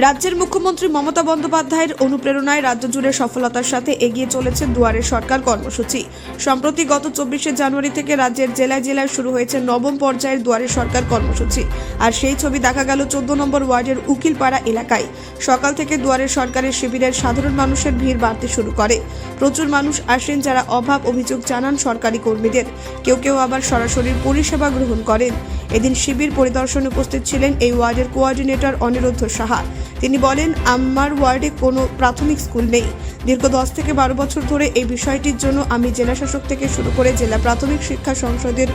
রাজ্যের মুখ্যমন্ত্রী মমতা বন্দ্যোপাধ্যায়ের অনুপ্রেরণায় রাজ্য জুড়ে সফলতার সাথে এগিয়ে চলেছে দুয়ারে সরকার কর্মসূচি। সম্প্রতি গত চব্বিশে জানুয়ারি থেকে রাজ্যের জেলায় জেলায় শুরু হয়েছে নবম পর্যায়ের দুয়ারে সরকার কর্মসূচি। আর সেই ছবি দেখা গেল চোদ্দ নম্বর ওয়ার্ডের উকিলপাড়া এলাকায়। সকাল থেকে দুয়ারে সরকারের শিবিরের সাধারণ মানুষের ভিড় বাড়তে শুরু করে। প্রচুর মানুষ আসেন যারা অভাব অভিযোগ জানান সরকারি কর্মীদের। কেউ কেউ আবার সরাসরি পরিষেবা গ্রহণ করেন। এদিন শিবির পরিদর্শনে উপস্থিত ছিলেন এই ওয়ার্ডের কোঅর্ডিনেটর অনিরুদ্ধ সাহা। তিনি বলেন, আমার ওয়ার্ডে কোনো প্রাথমিক স্কুল নেই। দীর্ঘ দশ থেকে বারো বছর ধরে এই বিষয়টির জন্য আমি জেলাশাসক থেকে শুরু করে জেলা প্রাথমিক শিক্ষা সংসদের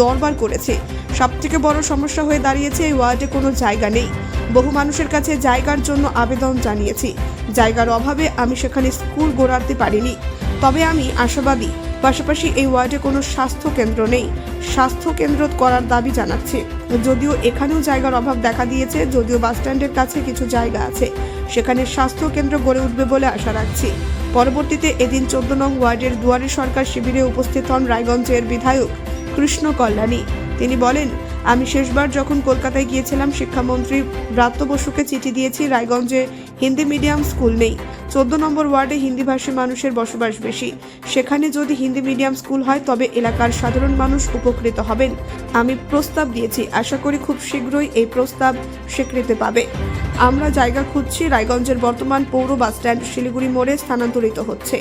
দরবার করেছি। সবথেকে বড় সমস্যা হয়ে দাঁড়িয়েছে এই ওয়ার্ডে কোনো জায়গা নেই। বহু মানুষের কাছে জায়গার জন্য আবেদন জানিয়েছি। জায়গার অভাবে আমি সেখানে স্কুল গড়াতে পারিনি। তবে আমি আশাবাদী পাশাপাশি এই ওয়ার্ডে কোনো স্বাস্থ্য কেন্দ্র নেই। স্বাস্থ্য কেন্দ্র করার দাবি জানাচ্ছে। যদিও এখানেও জায়গার অভাব দেখা দিয়েছে, যদিও বাসস্ট্যান্ডের কাছে কিছু জায়গা আছে। সেখানে স্বাস্থ্য কেন্দ্র গড়ে উঠবে বলে আশা রাখছি। পরবর্তীতে এদিন চোদ্দ নং ওয়ার্ডের দুয়ারে সরকার শিবিরে উপস্থিত হন রায়গঞ্জের বিধায়ক কৃষ্ণ কল্যাণী। তিনি বলেন, আমি শেষবার যখন কলকাতায় গিয়েছিলাম, শিক্ষামন্ত্রী ব্রাত্য বসুকে চিঠি দিয়েছি, রায়গঞ্জে হিন্দি মিডিয়াম স্কুল নেই। চোদ্দ নম্বর ওয়ার্ডে হিন্দিভাষী মানুষের বসবাস বেশি। সেখানে যদি হিন্দি মিডিয়াম স্কুল হয়, তবে এলাকার সাধারণ মানুষ উপকৃত হবেন। আমি প্রস্তাব দিয়েছি। আশা করি খুব শীঘ্রই এই প্রস্তাব স্বীকৃতি পাবে। আমরা জায়গা খুঁজছি। রায়গঞ্জের বর্তমান পৌর বাসস্ট্যান্ড শিলিগুড়ি মোড়ে স্থানান্তরিত হচ্ছে।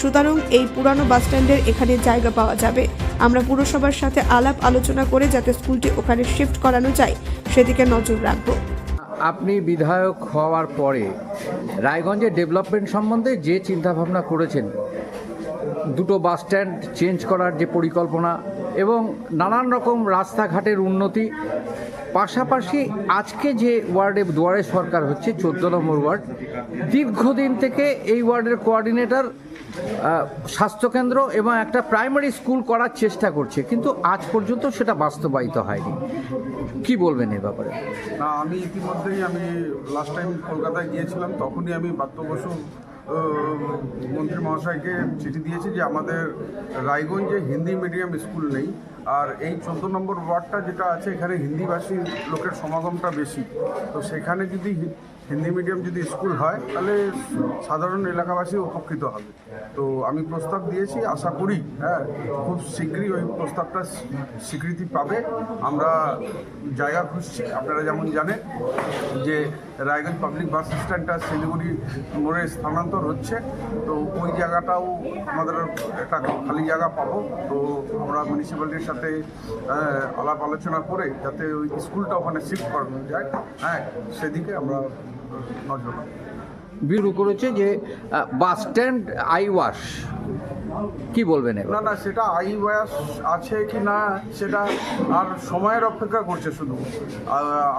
সুতরাং এই পুরানো বাসস্ট্যান্ডের এখানে জায়গা পাওয়া যাবে। আমরা পুরসভার সাথে আলাপ আলোচনা করে যাতে স্কুলটি ওখানে শিফট করানো যায়, সেদিকে নজর রাখব। আপনি বিধায়ক হওয়ার পরে রায়গঞ্জের ডেভেলপমেন্ট সম্বন্ধে যে চিন্তাভাবনা করেছেন, দুটো বাস স্ট্যান্ড চেঞ্জ করার যে পরিকল্পনা এবং নানান রকম রাস্তাঘাটের উন্নতি পাশাপাশি আজকে যে ওয়ার্ডে, দুয়ারে সরকার হচ্ছে, চোদ্দ নম্বর ওয়ার্ড, দীর্ঘদিন থেকে এই ওয়ার্ডের কোঅর্ডিনেটর স্বাস্থ্যকেন্দ্র এবং একটা প্রাইমারি স্কুল করার চেষ্টা করছে, কিন্তু আজ পর্যন্ত সেটা বাস্তবায়িত হয়নি। কি বলবেন এ ব্যাপারে? না, আমি ইতিমধ্যেই আমি লাস্ট টাইম কলকাতায় গিয়েছিলাম, তখনই আমি বাত্য বসু মন্ত্রী মহাশয়কে চিঠি দিয়েছি যে আমাদের রায়গঞ্জে হিন্দি মিডিয়াম স্কুল নেই। আর এই চোদ্দ নম্বর ওয়ার্ডটা যেটা আছে, এখানে হিন্দিভাষী লোকের সমাগমটা বেশি। তো সেখানে যদি হিন্দি মিডিয়াম যদি স্কুল হয়, তাহলে সাধারণ এলাকাবাসী উপকৃত হবে। তো আমি প্রস্তাব দিয়েছি, আশা করি হ্যাঁ খুব শীঘ্রই ওই প্রস্তাবটা স্বীকৃতি পাবে। আমরা জায়গা খুঁজছি, আপনারা যেমন জানেন যে রায়গঞ্জ পাবলিক বাস স্ট্যান্ডটা শিলিগুড়ি মোড়ে স্থানান্তর হচ্ছে। তো ওই জায়গাটাও আমাদের একটা খালি জায়গা পাবো। তো আমরা মিউনিসিপ্যালিটির সাথে আলাপ আলোচনা করে যাতে ওই স্কুলটা ওখানে শিফট করানো যায়। হ্যাঁ সেদিকে আমরা নজর বিরু করেছে যে বাস স্ট্যান্ড আই ওয়াশ কি বলবেন না না, সেটা আই বয়স আছে কি না, সেটা আর সময়ের অপেক্ষা করছে শুধু।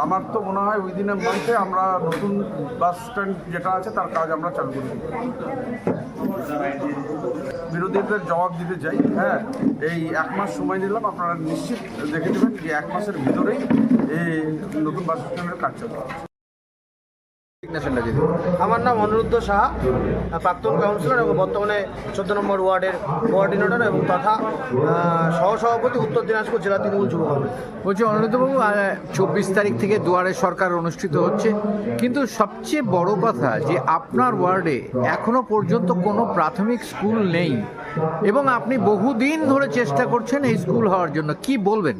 আমার তো মনে হয় ওই দিনের মধ্যে আমরা নতুন বাস স্ট্যান্ড যেটা আছে, তার কাজ আমরা চালু করে। বিরোধীদের জবাব দিতে চাই। হ্যাঁ এই এক মাস সময় নিলাম আপনারা নিশ্চিত দেখে নেবেন যে এক মাসের ভিতরেই এই নতুন বাস স্ট্যান্ডের কাজ চালু হবে। Signation-টা আমার নাম অনিরুদ্ধ সাহা প্রাক্তন কাউন্সিলর এবং বর্তমানে চোদ্দ নম্বর ওয়ার্ডের কোঅর্ডিনেটর এবং তথা সহসভাপতি উত্তর দিনাজপুর জেলা তৃণমূল যুব বলছি অনুরোধবাবু চব্বিশ তারিখ থেকে দুয়ারে সরকার অনুষ্ঠিত হচ্ছে। কিন্তু সবচেয়ে বড় কথা যে আপনার ওয়ার্ডে এখনও পর্যন্ত কোনো প্রাথমিক স্কুল নেই। এবং আপনি বহুদিন ধরে চেষ্টা করছেন এই স্কুল হওয়ার জন্য। কি বলবেন?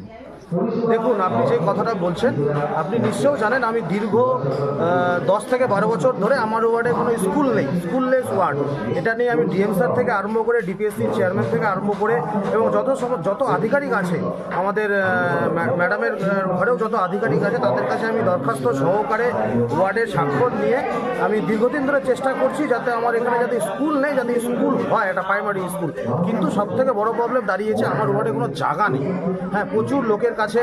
দেখুন, আপনি যে কথাটা বলছেন, আপনি নিশ্চয়ই জানেন আমি দীর্ঘ দশ থেকে বারো বছর ধরে আমার ওয়ার্ডে কোনো স্কুল নেই, স্কুললেস ওয়ার্ড। এটা নিয়ে আমি ডিএম স্যার থেকে আরম্ভ করে, ডিপিএসসি চেয়ারম্যান থেকে আরম্ভ করে এবং যত যত আধিকারিক আছে, আমাদের ম্যাডামের ঘরেও যত আধিকারিক আছে, তাদের কাছে আমি দরখাস্ত সহকারে ওয়ার্ডের স্বাক্ষর নিয়ে আমি দীর্ঘদিন ধরে চেষ্টা করছি যাতে আমার এখানে যাতে স্কুল নেই, যাতে স্কুল হয়, একটা প্রাইমারি স্কুল। কিন্তু সব থেকে বড় প্রবলেম দাঁড়িয়েছে, আমার ওয়ার্ডে কোনো জায়গা নেই। হ্যাঁ প্রচুর লোকের কাছে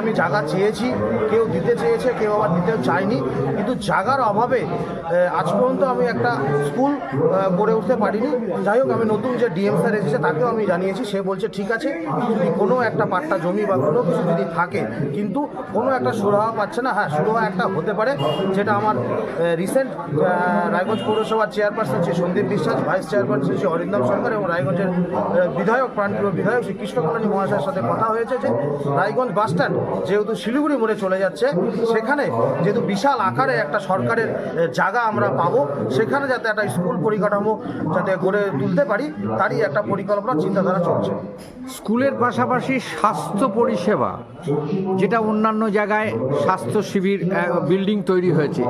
আমি জায়গা চেয়েছি, কেউ দিতে চেয়েছে, কেউ আবার দিতেও চায়নি। কিন্তু জায়গার অভাবে আজ পর্যন্ত আমি একটা স্কুল গড়ে উঠতে পারিনি। যাই হোক, আমি নতুন যে ডিএম স্যার এসেছে, তাকেও আমি জানিয়েছি। সে বলছে, ঠিক আছে, যদি কোনো একটা পাট্টা জমি বা কোনো কিছু যদি থাকে, কিন্তু কোনো একটা সুরাহা পাচ্ছে না। হ্যাঁ সুরাহা একটা হতে পারে, যেটা আমার রিসেন্ট রায়গঞ্জ পৌরসভার chairperson Shri Sandip Biswas vice chairperson Shri Arindam Sarkar এবং রায়গঞ্জের বিধায়ক, প্রাণপ্রিয় বিধায়ক শ্রী কৃষ্ণ মহাশয়ের সাথে কথা হয়েছে যে রায়গঞ্জ বাস স্ট্যান্ড যেহেতু শিলিগুড়ি মোড়ে চলে যাচ্ছে সেখানে যেহেতু বিশাল আকারে একটা সরকারের জায়গা আমরা পাবো সেখানে যাতে একটা স্কুল পরিকাঠামো যাতে গড়ে তুলতে পারি তারই একটা পরিকল্পনা চিন্তাধারা চলছে। স্কুলের পাশাপাশি স্বাস্থ্য পরিষেবা যেটা অন্যান্য জায়গায় স্বাস্থ্য শিবির বিল্ডিং তৈরি হয়েছে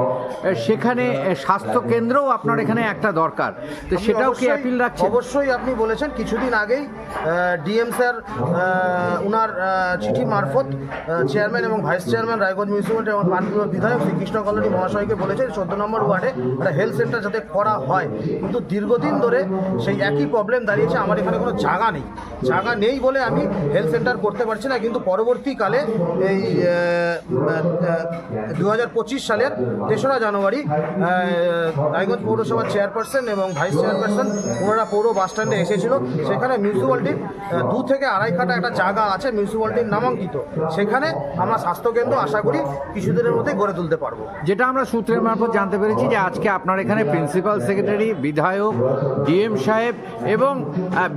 সেখানে স্বাস্থ্য কেন্দ্রও আপনার এখানে একটা দরকার। তো সেটাও কি অ্যাপিল রাখছেন অবশ্যই আপনি বলেছেন কিছুদিন আগেই ডিএম স্যার উনার আহ, চিঠি মারফত চেয়ারম্যান এবং ভাইস চেয়ারম্যান রায়গঞ্জ মিউনিসিপ্যালিটি এবং পানপুর বিধায়ক শ্রীকৃষ্ণ কলোনি মহাশয়কে বলেছেন, চোদ্দ নম্বর ওয়ার্ডে একটা হেলথ সেন্টার যাতে করা হয়। কিন্তু দীর্ঘদিন ধরে সেই একই প্রবলেম দাঁড়িয়েছে, আমার এখানে কোনো জায়গা নেই। জায়গা নেই বলে আমি হেলথ সেন্টার করতে পারছি না, কিন্তু পরবর্তীকালে এই দু হাজার পঁচিশ সালের তেসরা জানুয়ারি রায়গঞ্জ পৌরসভার চেয়ারপারসন এবং ভাইস চেয়ারপারসন ওনারা পৌর বাস স্ট্যান্ডে এসেছিল। সেখানে মিউনিসিপ্যালিটির দু থেকে আড়াই কাটা একটা জায়গা আছে মিউনিসিপ্যালিটির নামাঙ্কিত সেখানে আমরা স্বাস্থ্যকেন্দ্র আশা করি কিছুদিনের মধ্যেই গড়ে তুলতে পারব। যেটা আমরা সূত্রের মারফত জানতে পেরেছি যে আজকে আপনার এখানে প্রিন্সিপাল সেক্রেটারি বিধায়ক ডিএম সাহেব এবং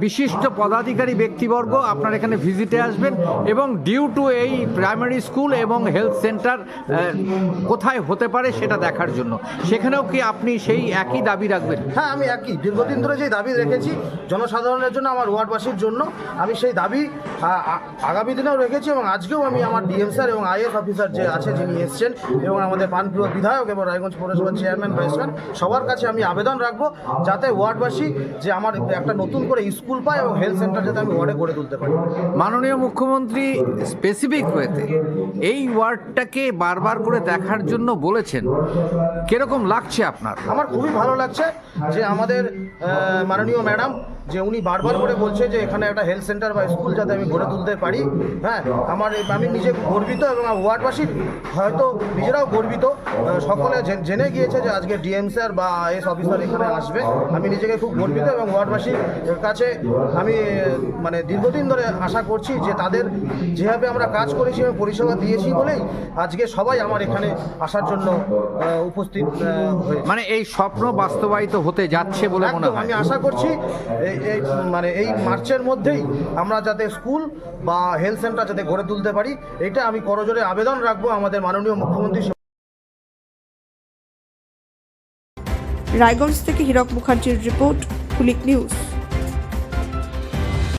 বিশিষ্ট পদাধিকারী ব্যক্তিবর্গ আপনার এখানে ভিজিটে আসবেন এবং ডিউ টু এই প্রাইমারি স্কুল এবং হেলথ সেন্টার কোথায় হতে পারে সেটা দেখার জন্য। সেখানেও কি আপনি সেই একই দাবি রাখবেন? হ্যাঁ আমি একই। দীর্ঘদিন ধরে যে দাবি রেখেছি জনসাধারণের জন্য আমার ওয়ার্ডবাসীর জন্য আমি সেই দাবি আগামী দিনেও রেখেছি এবং আজকেও আমি আমার ডিএম স্যার এবং আইএস অফিসার যে আছে যিনি এসছেন এবং আমাদের পানপ্রিয় বিধায়ক এবং রায়গঞ্জ পৌরসভার চেয়ারম্যান ভাইস সবার কাছে আমি আবেদন রাখব যাতে ওয়ার্ডবাসী যে আমার একটা নতুন করে স্কুল পায় এবং হেলথ সেন্টার যাতে আমি ওয়ার্ডে গড়ে তুলতে পারি। মাননীয় মুখ্যমন্ত্রী স্পেসিফিক ওয়েতে এই ওয়ার্ডটাকে বারবার করে দেখার জন্য বলেছেন। কীরকম লাগছে আপনার? আমার খুবই ভালো লাগছে যে আমাদের মাননীয় ম্যাডাম যে উনি বারবার করে বলছে যে এখানে একটা হেলথ সেন্টার বা স্কুল যাতে আমি গড়ে তুলতে পারি। হ্যাঁ আমার আমি নিজে গর্বিত এবং ওয়ার্ডবাসী হয়তো নিজেরাও গর্বিত। সকলে জেনে গিয়েছে যে আজকে ডিএম স্যার বা আইএস অফিসার এখানে আসবে। আমি নিজেকে খুব গর্বিত এবং ওয়ার্ডবাসীর কাছে আমি মানে দীর্ঘদিন ধরে আশা করছি যে তাদের যেভাবে আমরা কাজ করেছি এবং পরিষেবা দিয়েছি বলেই আজকে সবাই আমার এখানে আসার জন্য উপস্থিত মানে এই স্বপ্ন বাস্তবায়িত হতে যাচ্ছে বলে মনে হয়। আমি আশা করছি এই এই মানে এই মার্চের মধ্যেই আমরা যাতে স্কুল বা হেলথ সেন্টার যাতে গড়ে তুলতে পারি, এটা আমি করজোরে আবেদন রাখব আমাদের মাননীয় মুখ্যমন্ত্রী রায়গঞ্জ থেকে হীরক মুখার্জির রিপোর্ট, কুলিক নিউজ।